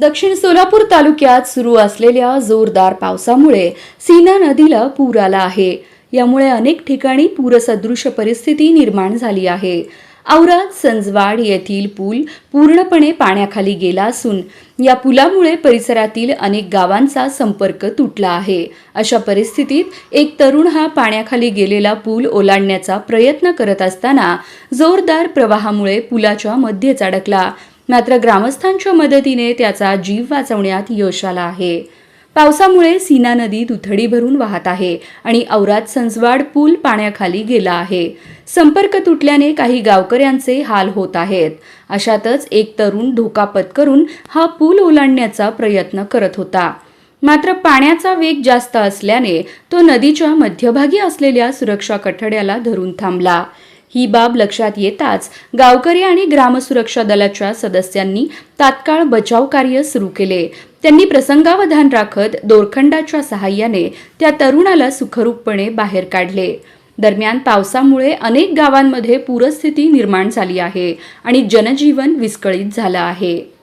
दक्षिण सोलापूर तालुक्यात सुरू असलेल्या जोरदार पावसामुळे सीना नदीला पूर आला आहे. यामुळे अनेक ठिकाणी पूरसदृश परिस्थिती निर्माण झाली आहे. औराद संजवाड येथील पूल पूर्णपणे पाण्याखाली गेला असून या पुलामुळे परिसरातील अनेक गावांचा संपर्क तुटला आहे. अशा परिस्थितीत एक तरुण हा पाण्याखाली गेलेला पूल ओलांडण्याचा प्रयत्न करत असताना जोरदार प्रवाहामुळे पुलाच्या मध्येच अडकला. मात्र ग्रामस्थांच्या मदतीने त्याचा जीव वाचवण्यात यश आला आहे. पावसामुळे सीना नदी दुथडी भरून वाहत आहे आणि औराद संजवाड पूल पाण्याखाली गेला आहे. संपर्क तुटल्याने काही गावकऱ्यांचे हाल होत आहेत. अशातच एक तरुण धोका पत्करून हा पूल ओलांडण्याचा प्रयत्न करत होता. मात्र पाण्याचा वेग जास्त असल्याने तो नदीच्या मध्यभागी असलेल्या सुरक्षा कठड्याला धरून थांबला. ही बाब लक्षात येताच गावकरी आणि ग्रामसुरक्षा दलाच्या सदस्यांनी तात्काळ बचाव कार्य सुरू केले. त्यांनी प्रसंगावधान राखत दोरखंडाच्या सहाय्याने त्या तरुणाला सुखरूपपणे बाहेर काढले. दरम्यान पावसामुळे अनेक गावांमध्ये पूरस्थिती निर्माण झाली आहे आणि जनजीवन विस्कळीत झालं आहे.